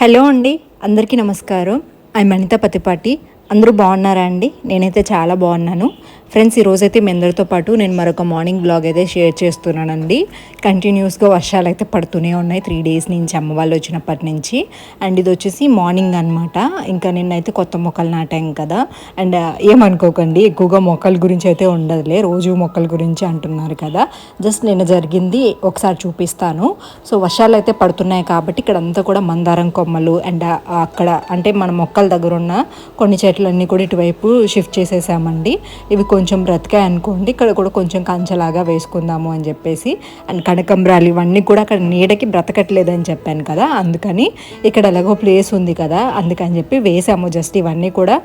Hello అండి అందరికీ నమస్కారం. ఐ మనిత పతిపాటి. అందరూ బాగున్నారా అండి? నేనైతే చాలా బాగున్నాను. ఫ్రెండ్స్ ఈరోజైతే మీ అందరితో పాటు నేను మరొక మార్నింగ్ బ్లాగ్ అయితే షేర్ చేస్తున్నానండి. కంటిన్యూస్గా వర్షాలు అయితే పడుతూనే ఉన్నాయి. త్రీ డేస్ నుంచి అమ్మ వాళ్ళు వచ్చినప్పటి నుంచి. అండ్ ఇది వచ్చేసి మార్నింగ్ అనమాట ఇంకా నిన్నైతే కొత్త మొక్కలు నాటాం కదా. అండ్ uh, ఏమనుకోకండి ఎక్కువగా మొక్కల గురించి అయితే ఉండదులే. రోజు మొక్కల గురించి అంటున్నారు కదా. జస్ట్ నిన్న జరిగింది ఒకసారి చూపిస్తాను. సో వర్షాలు అయితే పడుతున్నాయి కాబట్టి ఇక్కడ అంతా కూడా మందారం కొమ్మలు అండ్ uh, అక్కడ అంటే మన మొక్కల దగ్గర ఉన్న కొన్ని చెట్లన్నీ కూడా ఇటువైపు షిఫ్ట్ చేసేసామండి. ఇవి కొంచెం బ్రతికాయి అనుకోండి ఇక్కడ కూడా కొంచెం కంచలాగా వేసుకుందాము అని చెప్పేసి అండ్ కనకంబరాలు ఇవన్నీ కూడా అక్కడ నీడకి బ్రతకట్లేదని చెప్పాను కదా అందుకని ఇక్కడ ఎలాగో ప్లేస్ ఉంది కదా అందుకని చెప్పి వేసాము జస్ట్ ఇవన్నీ కూడా.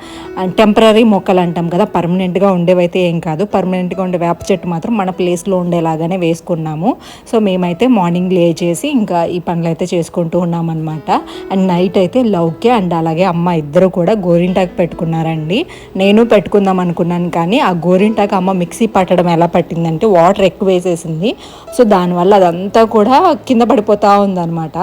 టెంపరీ మొక్కలు అంటాం కదా పర్మనెంట్గా ఉండేవైతే ఏం కాదు పర్మనెంట్గా ఉండే వేప చెట్టు మాత్రం మన ప్లేస్లో ఉండేలాగానే వేసుకున్నాము. సో మేమైతే మార్నింగ్ లే చేసి ఇంకా ఈ పనులు అయితే చేసుకుంటూ ఉన్నామన్నమాట. అండ్ నైట్ అయితే లౌక్య అండ్ అలాగే అమ్మ ఇద్దరు కూడా గోరింటాకు పెట్టుకున్నారండి. నేను పెట్టుకుందాం అనుకున్నాను కానీ ఆ గోరింటాకు అమ్మ మిక్సీ పట్టడం ఎలా పట్టిందంటే వాటర్ ఎక్కువ వేసేసింది. సో దానివల్ల అదంతా కూడా కింద పడిపోతూ ఉందన్నమాట.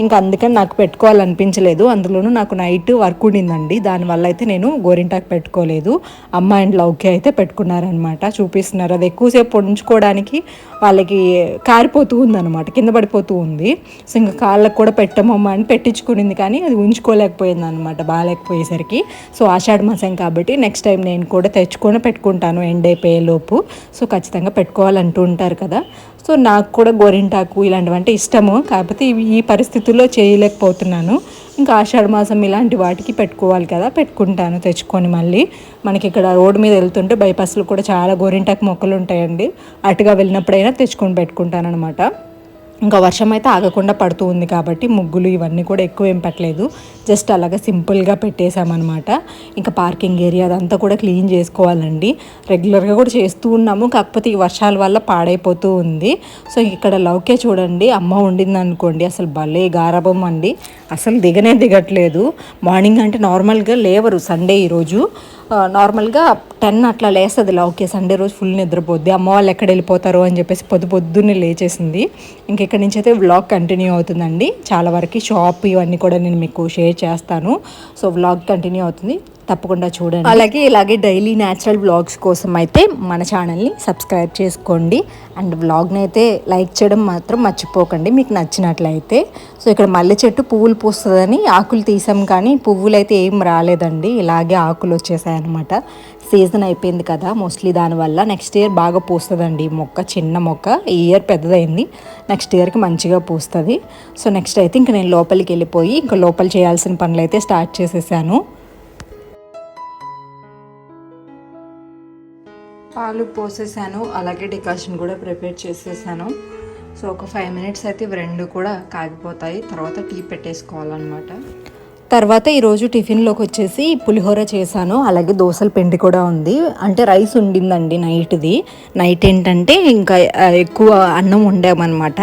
ఇంకా అందుకని నాకు పెట్టుకోవాలనిపించలేదు. అందులోనూ నాకు నైట్ వర్క్ ఉండిందండి. దానివల్ల అయితే నేను గోరింటాకు పెట్టుకోలేదు. అమ్మ అండ్ లౌకి అయితే పెట్టుకున్నారనమాట చూపిస్తున్నారు. అది ఎక్కువసేపు ఉంచుకోవడానికి వాళ్ళకి కారిపోతూ ఉందన్నమాట. కింద పడిపోతూ ఉంది. సో ఇంకా కాళ్ళకు కూడా పెట్టమమ్మ అని పెట్టించుకునింది కానీ అది ఉంచుకోలేకపోయింది అనమాట బాగాలేకపోయేసరికి. సో ఆషాఢ మాసం కాబట్టి నెక్స్ట్ టైం నేను కూడా తెచ్చుకొని పెట్టుకుంటాను. ఎండ్ అయిపోయేలోపు సో ఖచ్చితంగా పెట్టుకోవాలంటూ ఉంటారు కదా. సో నాకు కూడా గోరింటాకు ఇలాంటివంటే ఇష్టము. కాకపోతే ఇవి ఈ పరిస్థితుల్లో చేయలేకపోతున్నాను. ఇంకా ఆషాఢ మాసం ఇలాంటి వాటికి పెట్టుకోవాలి కదా. పెట్టుకుంటాను తెచ్చుకొని మళ్ళీ. మనకి ఇక్కడ రోడ్డు మీద వెళ్తుంటే బైపాస్లో కూడా చాలా గోరింటాకు మొక్కలు ఉంటాయండి. అటుగా వెళ్ళినప్పుడైనా తెచ్చుకొని పెట్టుకుంటాను అనమాట ఇంకా వర్షం అయితే ఆగకుండా పడుతూ ఉంది కాబట్టి ముగ్గులు ఇవన్నీ కూడా ఎక్కువ ఏం పెట్టలేదు. జస్ట్ అలాగా సింపుల్గా పెట్టేశామన్నమాట. ఇంకా పార్కింగ్ ఏరియా అదంతా కూడా క్లీన్ చేసుకోవాలండి. రెగ్యులర్గా కూడా చేస్తూ ఉన్నాము. కాకపోతే ఈ వర్షాల వల్ల పాడైపోతూ ఉంది. సో ఇక్కడ లౌకే చూడండి. అమ్మ వండింది అనుకోండి అసలు భలే గారభం అండి. అసలు దిగనే దిగట్లేదు. మార్నింగ్ అంటే నార్మల్గా లేవరు సండే ఈరోజు. నార్మల్గా టెన్ అట్లా లేస్తుంది ఓకే సండే రోజు ఫుల్ నిద్రపోద్ది. అమ్మ వాళ్ళు ఎక్కడ వెళ్ళిపోతారు అని చెప్పేసి పొద్దు పొద్దున్నే లేచేసింది. ఇంకెక్కడి నుంచి అయితే వ్లాగ్ కంటిన్యూ అవుతుందండి. చాలా వరకు షాప్ ఇవన్నీ కూడా నేను మీకు షేర్ చేస్తాను. సో వ్లాగ్ కంటిన్యూ అవుతుంది. తప్పకుండా చూడండి. అలాగే ఇలాగే డైలీ న్యాచురల్ వ్లాగ్స్ కోసం అయితే మన ఛానల్ని సబ్స్క్రైబ్ చేసుకోండి. అండ్ వ్లాగ్ని అయితే లైక్ చేయడం మాత్రం మర్చిపోకండి మీకు నచ్చినట్లయితే. సో ఇక్కడ మల్లె చెట్టు పువ్వులు పూస్తుందని ఆకులు తీసాం కానీ పువ్వులు అయితే ఏం రాలేదండి. ఇలాగే ఆకులు వచ్చేసాయి అనమాట సీజన్ అయిపోయింది కదా మోస్ట్లీ దానివల్ల నెక్స్ట్ ఇయర్ బాగా పూస్తుందండి ఈ మొక్క చిన్న మొక్క. ఈ ఇయర్ పెద్దదైంది నెక్స్ట్ ఇయర్కి మంచిగా పూస్తుంది. సో నెక్స్ట్ అయితే ఇంకా నేను లోపలికి వెళ్ళిపోయి ఇంకా లోపల చేయాల్సిన పనులు అయితే స్టార్ట్ చేసేసాను. పాలు పోసేసాను అలాగే డికాషన్ కూడా ప్రిపేర్ చేసేసాను. సో ఒక ఫైవ్ మినిట్స్ అయితే ఇవి రెండు కూడా కాగిపోతాయి. తర్వాత టీ పెట్టేసుకోవాలన్నమాట. తర్వాత ఈరోజు టిఫిన్లోకి వచ్చేసి పులిహోర చేశాను అలాగే దోశల పిండి కూడా ఉంది. అంటే రైస్ ఉండిందండి నైట్ది. నైట్ ఏంటంటే ఇంకా ఎక్కువ అన్నం ఉండామన్నమాట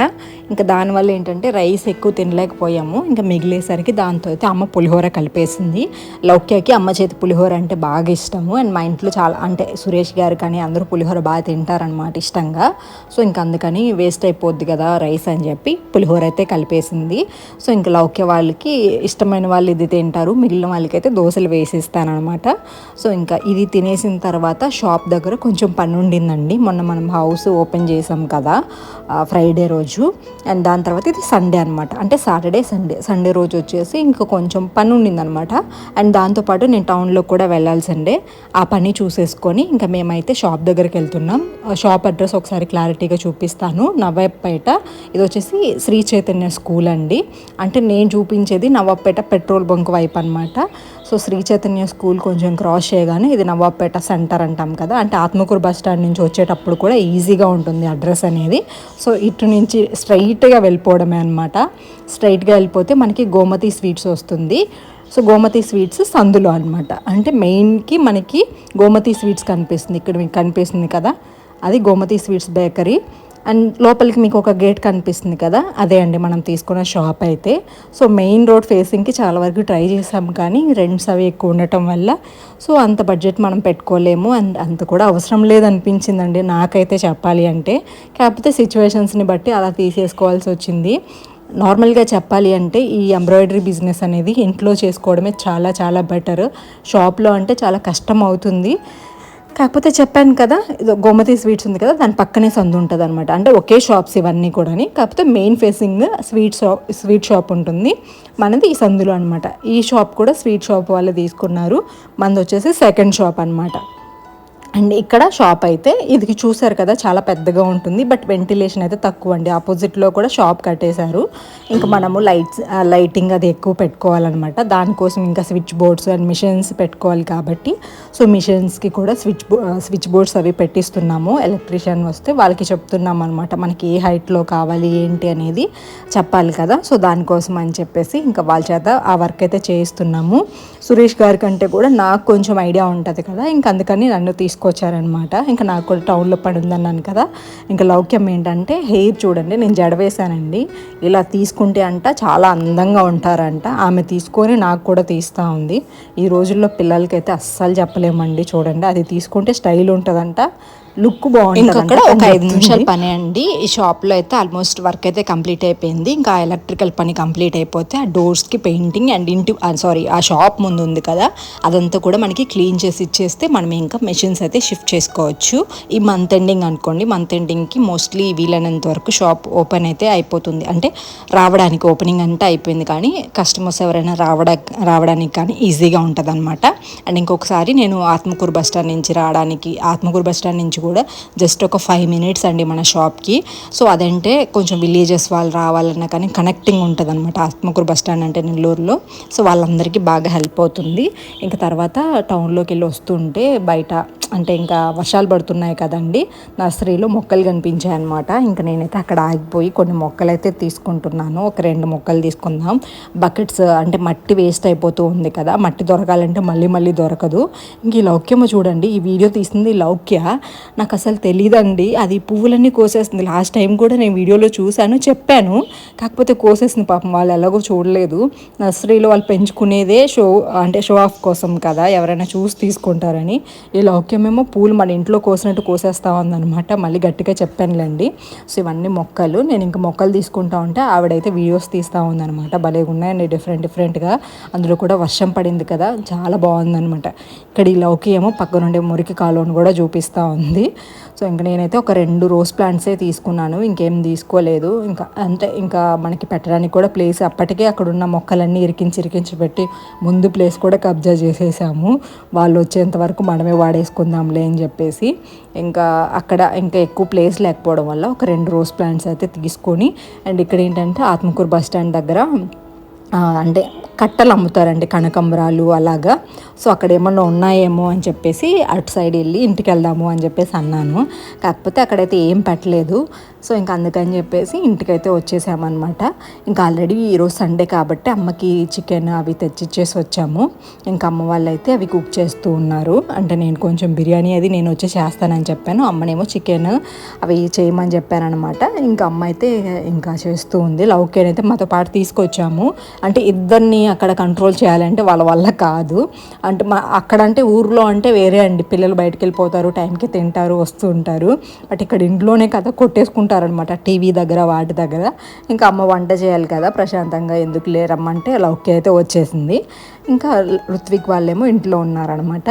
ఇంకా దానివల్ల ఏంటంటే రైస్ ఎక్కువ తినలేకపోయాము. ఇంకా మిగిలేసరికి దాంతో అయితే అమ్మ పులిహోర కలిపేసింది. లౌక్యకి అమ్మ చేతి పులిహోర అంటే బాగా ఇష్టము. అండ్ మా ఇంట్లో చాలా అంటే సురేష్ గారు కానీ అందరూ పులిహోర బాగా తింటారనమాట ఇష్టంగా. సో ఇంకా అందుకని వేస్ట్ అయిపోద్ది కదా రైస్ అని చెప్పి పులిహోర అయితే కలిపేసింది. సో ఇంకా లౌక్య వాళ్ళకి ఇష్టమైన వాళ్ళు ఇది తింటారు. మిగిలిన వాళ్ళకైతే దోశలు వేసిస్తానమాట సో ఇంకా ఇది తినేసిన తర్వాత షాప్ దగ్గర కొంచెం పని ఉండిందండి. మొన్న మనం హౌస్ ఓపెన్ చేసాం కదా ఫ్రైడే రోజు. అండ్ దాని తర్వాత ఇది సండే అనమాట అంటే సాటర్డే సండే. సండే రోజు వచ్చేసి ఇంకా కొంచెం పని ఉండిందనమాట అండ్ దాంతోపాటు నేను టౌన్లో కూడా వెళ్ళాల్సిండే ఆ పని చూసేసుకొని ఇంకా మేమైతే షాప్ దగ్గరికి వెళ్తున్నాం. షాప్ అడ్రస్ ఒకసారి క్లారిటీగా చూపిస్తాను. నవాబ్పేట ఇది వచ్చేసి శ్రీ చైతన్య స్కూల్ అండి. అంటే నేను చూపించేది నవాబ్పేట పెట్రోల్ బంక్ వైపు అనమాట సో శ్రీ చైతన్య స్కూల్ కొంచెం క్రాస్ చేయగానే ఇది నవాబ్పేట సెంటర్ అంటాం కదా. అంటే ఆత్మకూరు బస్ స్టాండ్ నుంచి వచ్చేటప్పుడు కూడా ఈజీగా ఉంటుంది అడ్రస్ అనేది. సో ఇటు నుంచి స్ట్రైట్గా వెళ్ళిపోవడమే అనమాట స్ట్రైట్గా వెళ్ళిపోతే మనకి గోమతి స్వీట్స్ వస్తుంది. సో గోమతి స్వీట్స్ సందులో అనమాట అంటే మెయిన్కి మనకి గోమతి స్వీట్స్ కనిపిస్తుంది. ఇక్కడ మీకు కనిపిస్తుంది కదా. అది గోమతి స్వీట్స్ బేకరీ. అండ్ లోపలికి మీకు ఒక గేట్ కనిపిస్తుంది కదా అదే అండి మనం తీసుకున్న షాప్ అయితే. సో మెయిన్ రోడ్ ఫేసింగ్కి చాలా వరకు ట్రై చేసాం కానీ రెంట్స్ అవి ఎక్కువ ఉండటం వల్ల సో అంత బడ్జెట్ మనం పెట్టుకోలేము. అండ్ అంత కూడా అవసరం లేదనిపించిందండి నాకైతే చెప్పాలి అంటే. కాకపోతే సిచ్యువేషన్స్ని బట్టి అలా తీసేసుకోవాల్సి వచ్చింది. నార్మల్గా చెప్పాలి అంటే ఈ ఎంబ్రాయిడరీ బిజినెస్ అనేది ఇంట్లో చేసుకోవడమే చాలా చాలా బెటర్. షాప్లో అంటే చాలా కష్టం అవుతుంది. కాకపోతే చెప్పాను కదా గోమతి స్వీట్స్ ఉంది కదా దాని పక్కనే సందు ఉంటుంది అనమాట అంటే ఒకే షాప్స్ ఇవన్నీ కూడా కాకపోతే main facing sweet shop sweet shop ఉంటుంది. మనది ఈ సందులో అనమాట ఈ షాప్ కూడా స్వీట్ షాప్ వాళ్ళు తీసుకున్నారు. మనది వచ్చేసి సెకండ్ షాప్ అనమాట అండ్ ఇక్కడ షాప్ అయితే ఇది చూసారు కదా చాలా పెద్దగా ఉంటుంది. బట్ వెంటిలేషన్ అయితే తక్కువ అండి. ఆపోజిట్లో కూడా షాప్ కట్టేశారు. ఇంకా మనము లైట్స్ లైటింగ్ అది ఎక్కువ పెట్టుకోవాలన్నమాట. దానికోసం ఇంకా స్విచ్ బోర్డ్స్ అండ్ మిషన్స్ పెట్టుకోవాలి కాబట్టి సో మిషన్స్కి కూడా స్విచ్ స్విచ్ బోర్డ్స్ అవి పెట్టిస్తున్నాము. ఎలక్ట్రీషియన్ వస్తే వాళ్ళకి చెప్తున్నాం అనమాట మనకి ఏ హైట్లో కావాలి ఏంటి అనేది చెప్పాలి కదా. సో దానికోసం అని చెప్పేసి ఇంకా వాళ్ళ చేత ఆ వర్క్ అయితే చేయిస్తున్నాము. సురేష్ గారి కంటే కూడా నాకు కొంచెం ఐడియా ఉంటుంది కదా. ఇంకా అందుకని నన్ను తీసుకు తీసుకొచ్చారనమాట. ఇంకా నాకు కూడా టౌన్లో పడి ఉందన్నాను కదా. ఇంకా లౌక్యం ఏంటంటే హెయిర్ చూడండి నేను జడవేశానండి. ఇలా తీసుకుంటే అంట చాలా అందంగా ఉంటారంట. ఆమె తీసుకొని నాకు కూడా తీస్తూ ఉంది. ఈ రోజుల్లో పిల్లలకైతే అస్సలు చెప్పలేమండి చూడండి. అది తీసుకుంటే స్టైల్ ఉంటుందంట. లుక్ బాగుంటుంది ఇంకొకటి ఒక ఐదు నిమిషాల పని అండి. ఈ షాప్లో అయితే ఆల్మోస్ట్ వర్క్ అయితే కంప్లీట్ అయిపోయింది. ఇంకా ఎలక్ట్రికల్ పని కంప్లీట్ అయిపోతే ఆ డోర్స్కి పెయింటింగ్ అండ్ ఇంటి సారీ ఆ షాప్ ముందు ఉంది కదా అదంతా కూడా మనకి క్లీన్ చేసి ఇచ్చేస్తే మనం ఇంకా మెషిన్స్ అయితే షిఫ్ట్ చేసుకోవచ్చు. ఈ మంత్ ఎండింగ్ అనుకోండి మంత్ ఎండింగ్కి మోస్ట్లీ వీలైనంత వరకు షాప్ ఓపెన్ అయితే అయిపోతుంది. అంటే రావడానికి ఓపెనింగ్ అంటే అయిపోయింది కానీ కస్టమర్స్ ఎవరైనా రావడా రావడానికి కానీ ఈజీగా ఉంటుంది అనమాట అండ్ ఇంకొకసారి నేను ఆత్మకూరు బస్ స్టాండ్ నుంచి రావడానికి ఆత్మకూరు బస్ స్టాండ్ నుంచి కూడా జస్ట్ ఒక ఫైవ్ మినిట్స్ అండి మన షాప్కి. సో అదంటే కొంచెం విలేజెస్ వాళ్ళు రావాలన్నా కానీ కనెక్టింగ్ ఉంటుంది అనమాట ఆత్మకూరు బస్ స్టాండ్ అంటే నెల్లూరులో. సో వాళ్ళందరికీ బాగా హెల్ప్ అవుతుంది. ఇంకా తర్వాత టౌన్లోకి వెళ్ళి వస్తుంటే బయట అంటే ఇంకా వర్షాలు పడుతున్నాయి కదండి. నర్సరీలో మొక్కలు కనిపించాయి అనమాట ఇంకా నేనైతే అక్కడ ఆగిపోయి కొన్ని మొక్కలు అయితే తీసుకుంటున్నాను. ఒక రెండు మొక్కలు తీసుకుందాం. బకెట్స్ అంటే మట్టి వేస్ట్ అయిపోతూ ఉంది కదా. మట్టి దొరకాలంటే మళ్ళీ మళ్ళీ దొరకదు. ఇంక ఈ లౌక్యమ చూడండి. ఈ వీడియో తీసింది లౌక్య. నాకు అసలు తెలియదండి అది పువ్వులన్నీ కోసేస్తుంది. లాస్ట్ టైం కూడా నేను వీడియోలో చూశాను చెప్పాను. కాకపోతే కోసేసింది పాపం వాళ్ళు ఎలాగో చూడలేదు. నర్సరీలో వాళ్ళు పెంచుకునేదే షో అంటే షో ఆఫ్ కోసం కదా ఎవరైనా చూసి తీసుకుంటారని. ఈ లౌక్యమేమో పూలు మన ఇంట్లో కోసినట్టు కోసేస్తా ఉందనమాట మళ్ళీ గట్టిగా చెప్పానులేండి. సో ఇవన్నీ మొక్కలు. నేను ఇంకా మొక్కలు తీసుకుంటా ఉంటే ఆవిడైతే వీడియోస్ తీస్తూ ఉందనమాట భలే ఉన్నాయండి. డిఫరెంట్ డిఫరెంట్గా అందులో కూడా వర్షం పడింది కదా. చాలా బాగుందనమాట ఇక్కడ ఈ లౌకి ఏమో పక్క నుండి మురికి కాలువను కూడా చూపిస్తూ ఉంది. సో ఇంకా నేనైతే ఒక రెండు రోజ్ ప్లాంట్సే తీసుకున్నాను. ఇంకేం తీసుకోలేదు. ఇంకా అంటే ఇంకా మనకి పెట్టడానికి కూడా ప్లేస్ అప్పటికే అక్కడ ఉన్న మొక్కలన్నీ ఇరికించి ఇరికించి పెట్టి ముందు ప్లేస్ కూడా కబ్జా చేసేసాము. వాళ్ళు వచ్చేంత వరకు మనమే వాడేసుకుందాంలే అని చెప్పేసి ఇంకా అక్కడ ఇంకా ఎక్కువ ప్లేస్ లేకపోవడం వల్ల ఒక రెండు రోజ్ ప్లాంట్స్ అయితే తీసుకొని అండ్ ఇక్కడ ఏంటంటే ఆత్మకూరు బస్ స్టాండ్ దగ్గర అంటే కట్టలు అమ్ముతారండి కనకంబరాలు అలాగా. సో అక్కడ ఏమన్నా ఉన్నాయేమో అని చెప్పేసి అటు సైడ్ వెళ్ళి ఇంటికి వెళ్దాము అని చెప్పేసి అన్నాను. కాకపోతే అక్కడైతే ఏం పెట్టలేదు. సో ఇంకా అందుకని చెప్పేసి ఇంటికైతే వచ్చేసామన్నమాట. ఇంకా ఆల్రెడీ ఈరోజు సండే కాబట్టి అమ్మకి చికెన్ అవి తెచ్చిచ్చేసి వచ్చాము. ఇంకా అమ్మ వాళ్ళైతే అవి కుక్ చేస్తూ ఉన్నారు. అంటే నేను కొంచెం బిర్యానీ అది నేను వచ్చి చేస్తానని చెప్పాను. అమ్మనేమో చికెన్ అవి చేయమని చెప్పానమాట ఇంకా అమ్మ అయితే ఇంకా చేస్తూ ఉంది. లౌకేన్ అయితే మాతో పాటు తీసుకొచ్చాము. అంటే ఇద్దరిని అక్కడ కంట్రోల్ చేయాలంటే వాళ్ళ వల్ల కాదు. అంటే మా అక్కడ అంటే ఊర్లో అంటే వేరే అండి. పిల్లలు బయటకు వెళ్ళిపోతారు టైంకి తింటారు వస్తూ ఉంటారు. బట్ ఇక్కడ ఇంట్లోనే కదా కొట్టేసుకుంటారు ఉంటారనమాట టీవీ దగ్గర వాటి దగ్గర. ఇంకా అమ్మ వంట చేయాలి కదా ప్రశాంతంగా ఎందుకు లేరమ్మంటే లౌక్య అయితే వచ్చేసింది. ఇంకా ఋత్విక్ వాళ్ళేమో ఇంట్లో ఉన్నారనమాట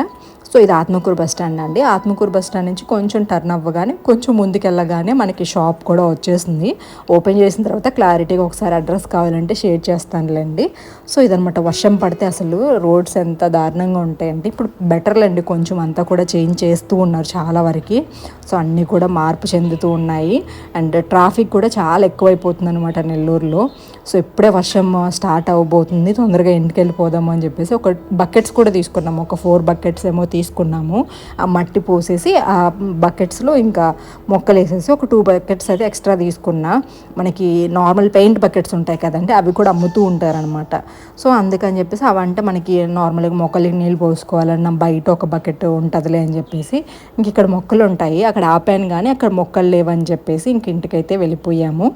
సో ఇది ఆత్మకూరు బస్ స్టాండ్ అండి. ఆత్మకూరు బస్ స్టాండ్ నుంచి కొంచెం టర్న్ అవ్వగానే కొంచెం ముందుకెళ్ళగానే మనకి షాప్ కూడా వచ్చేసింది. ఓపెన్ చేసిన తర్వాత క్లారిటీగా ఒకసారి అడ్రస్ కావాలంటే షేర్ చేస్తానులేండి. సో ఇదనమాట వర్షం పడితే అసలు రోడ్స్ ఎంత దారుణంగా ఉంటాయండి ఇప్పుడు బెటర్లేండి కొంచెం అంతా కూడా చేంజ్ చేస్తూ ఉన్నారు చాలా వరకు. సో అన్నీ కూడా మార్పు చెందుతూ ఉన్నాయి. అండ్ ట్రాఫిక్ కూడా చాలా ఎక్కువైపోతుంది అనమాట నెల్లూరులో. సో ఇప్పుడే వర్షం స్టార్ట్ అవ్వబోతుంది తొందరగా ఇంటికి వెళ్ళిపోదాము అని చెప్పేసి ఒక బకెట్స్ కూడా తీసుకున్నాము. ఒక ఫోర్ బకెట్స్ ఏమో తీసుకున్నాము. ఆ మట్టి పోసేసి ఆ బకెట్స్లో ఇంకా మొక్కలు వేసేసి ఒక టూ బకెట్స్ అయితే ఎక్స్ట్రా తీసుకున్నా. మనకి నార్మల్ పెయింట్ బకెట్స్ ఉంటాయి కదండి అవి కూడా అమ్ముతూ ఉంటారనమాట సో అందుకని చెప్పేసి అవంటే మనకి నార్మల్గా మొక్కలకి నీళ్ళు పోసుకోవాలన్నా బయట ఒక బకెట్ ఉంటుందిలే అని చెప్పేసి ఇంక ఇక్కడ మొక్కలు ఉంటాయి అక్కడ ఆపాను కానీ అక్కడ మొక్కలు లేవని చెప్పేసి ఇంక ఇంటికైతే వెళ్ళిపోయాము.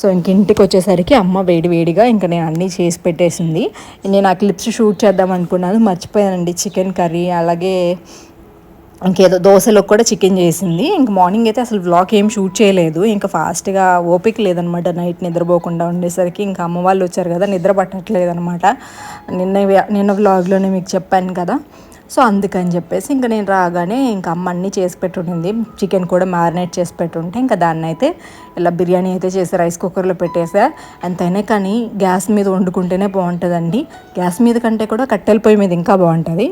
సో ఇంక ఇంటికి వచ్చేసరికి అమ్మ వేడి వేడిగా ఇంకా నేను అన్నీ చేసి పెట్టేసింది. నేను ఆ క్లిప్స్ షూట్ చేద్దాం అనుకున్నాను మర్చిపోయానండి. చికెన్ కర్రీ అలాగే ఇంకేదో దోశలో కూడా చికెన్ చేసింది. ఇంక మార్నింగ్ అయితే అసలు వ్లాగ్ ఏం షూట్ చేయలేదు. ఇంకా ఫాస్ట్గా ఓపిక లేదనమాట నైట్ నిద్రపోకుండా ఉండేసరికి. ఇంకా అమ్మ వాళ్ళు వచ్చారు కదా నిద్ర పట్టట్లేదు అనమాట నిన్న నిన్న వ్లాగ్లోనే మీకు చెప్పాను కదా. సో అందుకని చెప్పేసి ఇంకా నేను రాగానే ఇంకా అమ్మ అన్నీ చేసి పెట్టుండింది చికెన్ కూడా మ్యారినేట్ చేసి పెట్టుంటే ఇంకా దాన్ని అయితే ఇలా బిర్యానీ అయితే చేసి రైస్ కుక్కర్లో పెట్టేసా. ఎంతైనా కానీ గ్యాస్ మీద వండుకుంటేనే బాగుంటుందండి. గ్యాస్ మీద కంటే కూడా కట్టెల పొయ్యి మీద ఇంకా బాగుంటుంది.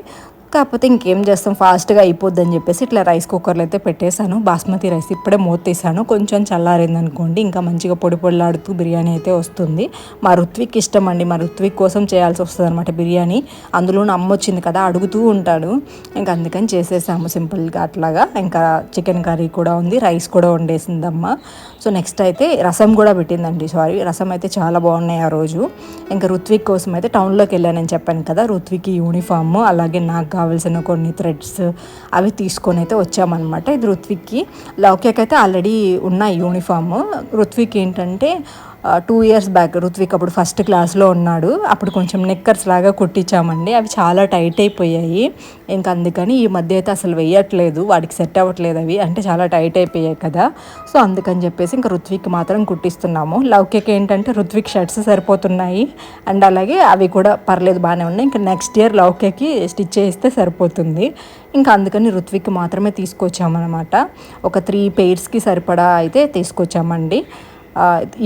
కాకపోతే ఇంకేం చేస్తాం? ఫాస్ట్గా అయిపోద్దని చెప్పేసి ఇట్లా రైస్ కుక్కర్లో అయితే పెట్టేశాను. బాస్మతి రైస్ ఇప్పుడే మూత తీసాను కొంచెం చల్లారింది అనుకోండి ఇంకా మంచిగా పొడి పొడిలాడుతూ బిర్యానీ అయితే వస్తుంది. మా రుత్విక్ ఇష్టం అండి. మా రుత్విక్ కోసం చేయాల్సి వస్తుంది అనమాట బిర్యానీ. అందులో అమ్మ వచ్చింది కదా అడుగుతూ ఉంటాడు. ఇంకా అందుకని చేసేసాము సింపుల్గా అట్లాగా. ఇంకా చికెన్ కర్రీ కూడా ఉంది రైస్ కూడా వండేసిందమ్మ. సో నెక్స్ట్ అయితే రసం కూడా పెట్టిందండి. సారీ రసం అయితే చాలా బాగున్నాయి ఆ రోజు. ఇంకా రుత్విక్ కోసం అయితే టౌన్లోకి వెళ్ళానని చెప్పాను కదా రుత్విక్ యూనిఫామ్ అలాగే నాకు కావాల్సిన కొన్ని థ్రెడ్స్ అవి తీసుకొని అయితే వచ్చామన్నమాట ఇది రుత్విక్కి లౌక్యకైతే అయితే ఆల్రెడీ ఉన్నాయి యూనిఫామ్ రుత్విక్ ఏంటంటే టూ ఇయర్స్ బ్యాక్ రుత్విక్ అప్పుడు ఫస్ట్ క్లాస్లో ఉన్నాడు. అప్పుడు కొంచెం నెక్కర్స్ లాగా కుట్టించామండి. అవి చాలా టైట్ అయిపోయాయి. ఇంకా అందుకని ఈ మధ్య అయితే అసలు వేయట్లేదు. వాడికి సెట్ అవ్వట్లేదు అవి. అంటే చాలా టైట్ అయిపోయాయి కదా. సో అందుకని చెప్పేసి ఇంకా రుత్విక్ మాత్రం కుట్టిస్తున్నాము. లౌక్యకి ఏంటంటే రుత్విక్ షర్ట్స్ సరిపోతున్నాయి. అండ్ అలాగే అవి కూడా పర్లేదు బాగానే ఉన్నాయి. ఇంకా నెక్స్ట్ ఇయర్ లౌక్యకి స్టిచ్ చేస్తే సరిపోతుంది. ఇంకా అందుకని రుత్విక్ మాత్రమే తీసుకొచ్చామన్నమాట. ఒక త్రీ పెయిర్స్కి సరిపడా అయితే తీసుకొచ్చామండి.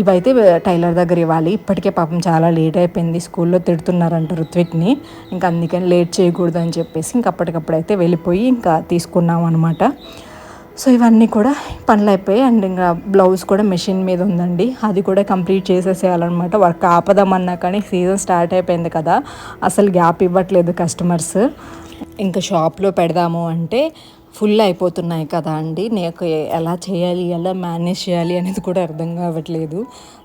ఇవైతే టైలర్ దగ్గర ఇవ్వాలి. ఇప్పటికే పాపం చాలా లేట్ అయిపోయింది. స్కూల్లో తిడుతున్నారంట రుత్విక్ని ఇంకా అందుకని లేట్ చేయకూడదు అని చెప్పేసి ఇంకా అప్పటికప్పుడు అయితే వెళ్ళిపోయి ఇంకా తీసుకున్నాం అనమాట సో ఇవన్నీ కూడా పనులు అయిపోయాయి. అండ్ ఇంకా బ్లౌజ్ కూడా మెషిన్ మీద ఉందండి. అది కూడా కంప్లీట్ చేసేసేయాలన్నమాట. వర్క్ ఆపదామన్నా కానీ సీజన్ స్టార్ట్ అయిపోయింది కదా. అసలు గ్యాప్ ఇవ్వట్లేదు కస్టమర్స్. ఇంకా షాప్లో పెడదాము అంటే ఫుల్ అయిపోతున్నాయి కదా అండి. నాకు ఎలా చేయాలి ఎలా మేనేజ్ చేయాలి అనేది కూడా అర్థం కావట్లేదు.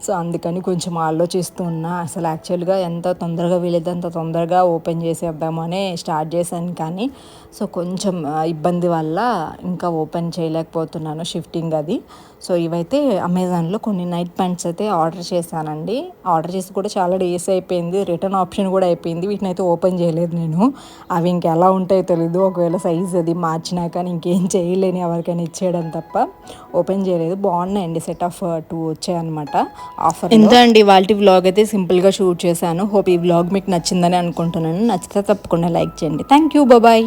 సో అందుకని కొంచెం ఆలోచిస్తూ ఉన్నా. అసలు యాక్చువల్గా ఎంత తొందరగా వీలైతే అంత తొందరగా ఓపెన్ చేసేద్దామనే స్టార్ట్ చేశాను కానీ సో కొంచెం ఇబ్బంది వల్ల ఇంకా ఓపెన్ చేయలేకపోతున్నాను షిఫ్టింగ్ అది. సో ఇవైతే అమెజాన్లో కొన్ని నైట్ ప్యాంట్స్ అయితే ఆర్డర్ చేశానండి. ఆర్డర్ చేసి కూడా చాలా డేస్ అయిపోయింది. రిటర్న్ ఆప్షన్ కూడా అయిపోయింది. వీటిని అయితే ఓపెన్ చేయలేదు నేను. అవి ఇంకెలా ఉంటాయో తెలీదు. ఒకవేళ సైజ్ అది మార్చినా కానీ ఇంకేం చేయలేని ఎవరికైనా ఇచ్చేయడం తప్ప ఓపెన్ చేయలేదు. బాగున్నాయండి. సెట్ ఆఫ్ టూ వచ్చాయన్నమాట ఆఫర్ ఎంత అండి? వాళ్ళ వ్లాగ్ అయితే సింపుల్గా షూట్ చేశాను. హోప్ ఈ వ్లాగ్ మీకు నచ్చిందని అనుకుంటున్నాను. నచ్చితే తప్పకుండా లైక్ చేయండి. Thank you. బాయ్.